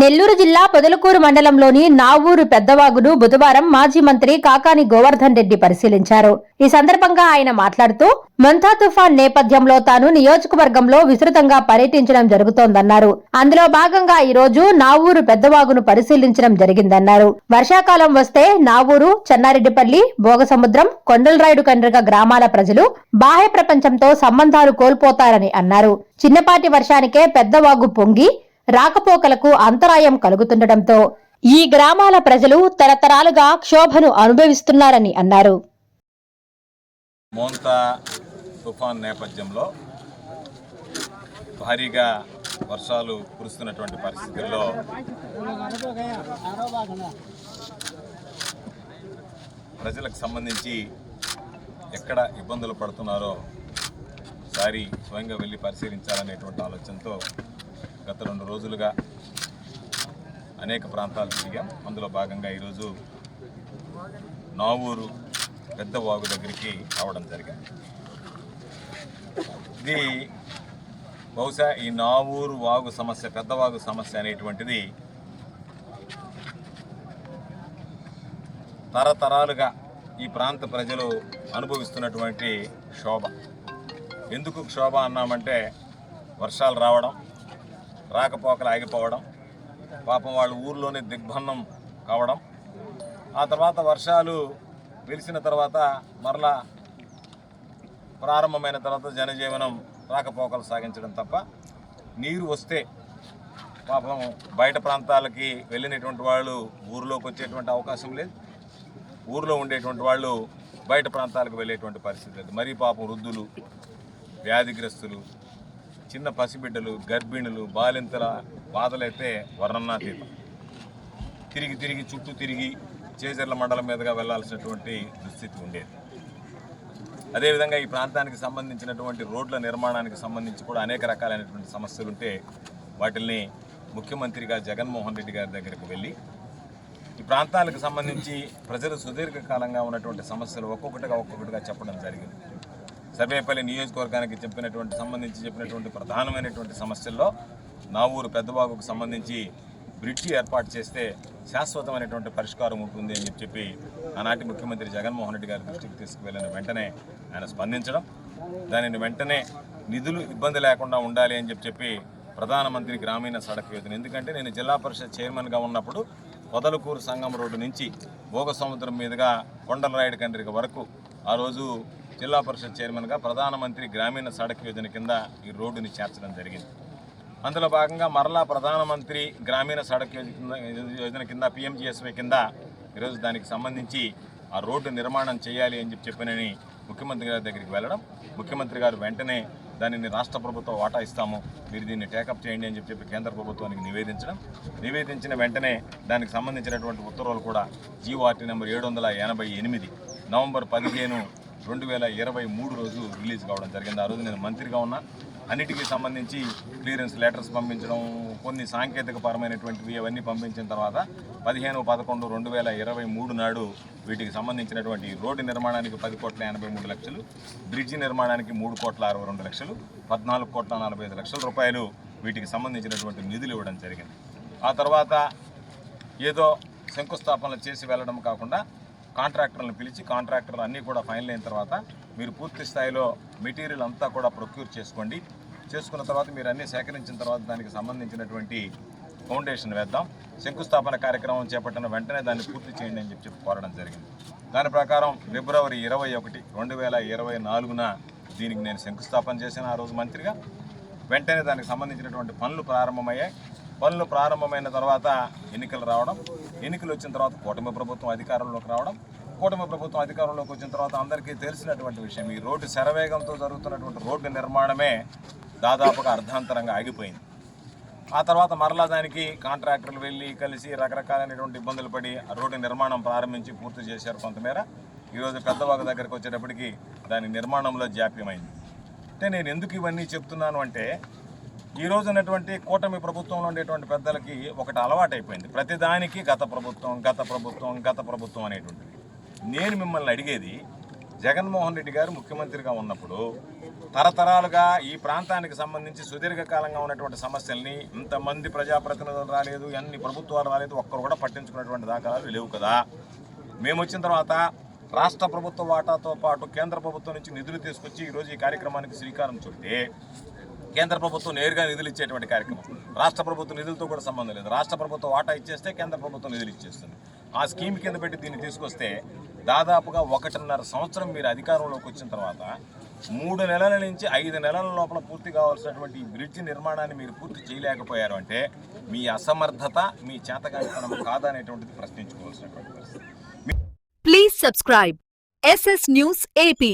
నెల్లూరు జిల్లా పొదలకూరు మండలంలోని నావూరు పెద్దవాగును బుధవారం మాజీ మంత్రి కాకాని గోవర్ధన్ రెడ్డి పరిశీలించారు. ఈ సందర్భంగా ఆయన మాట్లాడుతూ మంతా తుఫాన్ నేపథ్యంలో తాను నియోజకవర్గంలో విస్తృతంగా పర్యటించడం జరుగుతోందన్నారు. అందులో భాగంగా ఈ రోజు నావూరు పెద్దవాగును పరిశీలించడం జరిగిందన్నారు. వర్షాకాలం వస్తే నావూరు చెన్నారెడ్డిపల్లి భోగసముద్రం కొండలరాయుడు కండ్రిక గ్రామాల ప్రజలు బాహ్య ప్రపంచంతో సంబంధాలు కోల్పోతారని అన్నారు. చిన్నపాటి వర్షానికే పెద్దవాగు పొంగి రాకపోకలకు అంతరాయం కలుగుతుండటంతో ఈ గ్రామాల ప్రజలు తరతరాలుగా క్షోభను అనుభవిస్తున్నారని అన్నారు. మోంతా తుఫాన్ నేపథ్యంలో భారీగా వర్షాలు కురుస్తున్నటువంటి పరిస్థితుల్లో ప్రజలకు సంబంధించి ఎక్కడ ఇబ్బందులు పడుతున్నారో సారి స్వయంగా వెళ్ళి పరిశీలించాలనేటువంటి ఆలోచనతో గత రెండు రోజులుగా అనేక ప్రాంతాలు తిరిగాం. అందులో భాగంగా ఈరోజు నావూరు పెద్ద వాగు దగ్గరికి రావడం జరిగింది. ఇది బహుశా ఈ నావూరు వాగు సమస్య పెద్ద వాగు సమస్య అనేటువంటిది తరతరాలుగా ఈ ప్రాంత ప్రజలు అనుభవిస్తున్నటువంటి క్షోభ. ఎందుకు క్షోభ అన్నామంటే వర్షాలు రావడం రాకపోకలు ఆగిపోవడం పాపం వాళ్ళ ఊర్లోనే దిగ్బంధం కావడం. ఆ తర్వాత వర్షాలు వెలిసిన తర్వాత మరలా ప్రారంభమైన తర్వాత జనజీవనం రాకపోకలు సాగించడం తప్ప నీరు వస్తే పాపం బయట ప్రాంతాలకి వెళ్ళినటువంటి వాళ్ళు ఊరిలోకి వచ్చేటువంటి అవకాశం లేదు. ఊర్లో ఉండేటువంటి వాళ్ళు బయట ప్రాంతాలకు వెళ్ళేటువంటి పరిస్థితి లేదు. మరీ పాపం వృద్ధులు వ్యాధిగ్రస్తులు చిన్న పసిబిడ్డలు గర్భిణులు బాలింతల బాధలైతే వర్ణనాతీతం తిరిగి తిరిగి చుట్టూ తిరిగి చేజర్ల మండలం మీదుగా వెళ్ళాల్సినటువంటి దుస్థితి ఉండేది. అదేవిధంగా ఈ ప్రాంతానికి సంబంధించినటువంటి రోడ్ల నిర్మాణానికి సంబంధించి కూడా అనేక రకాలైనటువంటి సమస్యలు ఉంటే వాటిల్ని ముఖ్యమంత్రిగా జగన్మోహన్ రెడ్డి గారి దగ్గరికి వెళ్ళి ఈ ప్రాంతాలకు సంబంధించి ప్రజలు సుదీర్ఘకాలంగా ఉన్నటువంటి సమస్యలు ఒక్కొక్కటిగా ఒక్కొక్కటిగా చెప్పడం జరిగింది. సభేపల్లి నియోజకవర్గానికి చెప్పినటువంటి సంబంధించి చెప్పినటువంటి ప్రధానమైనటువంటి సమస్యల్లో నావూరు పెద్దబాగుకు సంబంధించి బ్రిడ్జి ఏర్పాటు చేస్తే శాశ్వతమైనటువంటి పరిష్కారం ఉంటుంది అని చెప్పి ఆనాటి ముఖ్యమంత్రి జగన్మోహన్ రెడ్డి గారి దృష్టికి తీసుకువెళ్ళిన వెంటనే ఆయన స్పందించడం. దానిని వెంటనే నిధులు ఇబ్బంది లేకుండా ఉండాలి అని చెప్పి చెప్పి ప్రధానమంత్రి గ్రామీణ సడక్ యోజన. ఎందుకంటే నేను జిల్లా పరిషత్ చైర్మన్గా ఉన్నప్పుడు పొదలకూరు సంగం రోడ్డు నుంచి భోగ సముద్రం మీదుగా కొండలరాయుడు కండ్రిక వరకు ఆ రోజు జిల్లా పరిషత్ చైర్మన్గా ప్రధానమంత్రి గ్రామీణ సడక్ యోజన కింద ఈ రోడ్డుని చేర్చడం జరిగింది. అందులో భాగంగా మరలా ప్రధానమంత్రి గ్రామీణ సడక్ యోజన కింద- యోజన కింద పిఎంజిఎస్వై కింద ఈరోజు దానికి సంబంధించి ఆ రోడ్డు నిర్మాణం చేయాలి అని చెప్పి చెప్పానని ముఖ్యమంత్రి గారి దగ్గరికి వెళ్ళడం ముఖ్యమంత్రి గారు వెంటనే దానిని రాష్ట్ర ప్రభుత్వం వాటా ఇస్తాము మీరు దీన్ని టేకప్ చేయండి అని చెప్పి చెప్పి కేంద్ర ప్రభుత్వానికి నివేదించడం నివేదించిన వెంటనే దానికి సంబంధించినటువంటి ఉత్తర్వులు కూడా జీఓఆర్టీ నెంబర్ ఏడు వందల ఎనభై ఎనిమిది నవంబర్ పదిహేను రెండు వేల ఇరవై మూడు రోజు రిలీజ్ కావడం జరిగింది. ఆ రోజు నేను మంత్రిగా ఉన్నా. అన్నిటికీ సంబంధించి క్లియరెన్స్ లెటర్స్ పంపించడం కొన్ని సాంకేతిక పరమైనటువంటివి అవన్నీ పంపించిన తర్వాత పదిహేను పదకొండు రెండు వేల ఇరవై మూడు నాడు వీటికి సంబంధించినటువంటి రోడ్డు నిర్మాణానికి పది కోట్ల ఎనభై మూడు లక్షలు బ్రిడ్జి నిర్మాణానికి మూడు కోట్ల అరవై రెండు లక్షలు పద్నాలుగు కోట్ల నలభై ఐదు లక్షల రూపాయలు వీటికి సంబంధించినటువంటి నిధులు ఇవ్వడం జరిగింది. ఆ తర్వాత ఏదో శంకుస్థాపనలు చేసి వెళ్ళడం కాకుండా కాంట్రాక్టర్లను పిలిచి కాంట్రాక్టర్లు అన్నీ కూడా ఫైనల్ అయిన తర్వాత మీరు పూర్తి స్థాయిలో మెటీరియల్ అంతా కూడా ప్రొక్యూర్ చేసుకోండి. చేసుకున్న తర్వాత మీరు అన్నీ సేకరించిన తర్వాత దానికి సంబంధించినటువంటి ఫౌండేషన్ వేద్దాం. శంకుస్థాపన కార్యక్రమం చేపట్టిన వెంటనే దాన్ని పూర్తి చేయండి అని చెప్పి కోరడం జరిగింది. దాని ప్రకారం ఫిబ్రవరి ఇరవై ఒకటి రెండు వేల ఇరవై నాలుగున దీనికి నేను శంకుస్థాపన చేసిన ఆ రోజు మంత్రిగా. వెంటనే దానికి సంబంధించినటువంటి పనులు ప్రారంభమయ్యాయి. పనులు ప్రారంభమైన తర్వాత ఎన్నికలు రావడం ఎన్నికలు వచ్చిన తర్వాత కూటమి ప్రభుత్వం అధికారంలోకి రావడం కూటమి ప్రభుత్వం అధికారంలోకి వచ్చిన తర్వాత అందరికీ తెలిసినటువంటి విషయం ఈ రోడ్డు శరవేగంతో జరుగుతున్నటువంటి రోడ్డు నిర్మాణమే దాదాపుగా అర్ధాంతరంగా ఆగిపోయింది. ఆ తర్వాత మరలా దానికి కాంట్రాక్టర్లు వెళ్ళి కలిసి రకరకాలైనటువంటి ఇబ్బందులు పడి ఆ రోడ్డు నిర్మాణం ప్రారంభించి పూర్తి చేశారు కొంతమేర. ఈరోజు పెద్దవాగ దగ్గరకు వచ్చేటప్పటికి దాని నిర్మాణంలో జాప్యమైంది. అంటే నేను ఎందుకు ఇవన్నీ చెప్తున్నాను అంటే ఈ ఉన్నటువంటి కూటమి ప్రభుత్వంలో ఉండేటువంటి పెద్దలకి ఒకటి అలవాటైపోయింది. ప్రతిదానికి గత ప్రభుత్వం గత ప్రభుత్వం గత ప్రభుత్వం అనేటువంటిది. నేను మిమ్మల్ని అడిగేది జగన్మోహన్ రెడ్డి గారు ముఖ్యమంత్రిగా ఉన్నప్పుడు తరతరాలుగా ఈ ప్రాంతానికి సంబంధించి సుదీర్ఘకాలంగా ఉన్నటువంటి సమస్యల్ని ఇంతమంది ప్రజాప్రతినిధులు రాలేదు ఎన్ని ప్రభుత్వాలు రాలేదు ఒక్కరు కూడా పట్టించుకున్నటువంటి దాఖలాలు లేవు కదా. మేము వచ్చిన తర్వాత రాష్ట్ర ప్రభుత్వ వాటాతో పాటు కేంద్ర ప్రభుత్వం నుంచి నిధులు తీసుకొచ్చి ఈరోజు ఈ కార్యక్రమానికి శ్రీకారం చుట్టే కేంద్ర ప్రభుత్వం నేరుగా నిధులు ఇచ్చేటువంటి కార్యక్రమం. రాష్ట్ర ప్రభుత్వం నిధులతో కూడా సంబంధం లేదు. రాష్ట్ర ప్రభుత్వం వాటా ఇచ్చేస్తే కేంద్ర ప్రభుత్వం నిధులు ఇచ్చేస్తుంది. ఆ స్కీమ్ కింద పెట్టి దీన్ని తీసుకొస్తే దాదాపుగా ఒకటిన్నర సంవత్సరం మీరు అధికారంలోకి వచ్చిన తర్వాత మూడు నెలల నుంచి ఐదు నెలల లోపల పూర్తి కావాల్సినటువంటి ఈ బ్రిడ్జ్ నిర్మాణాన్ని మీరు పూర్తి చేయలేకపోయారు అంటే మీ అసమర్థత మీ చేతకానితనం కాదనేటువంటిది ప్రశ్నించుకోవాల్సినటువంటి పరిస్థితి. Please subscribe SS news AP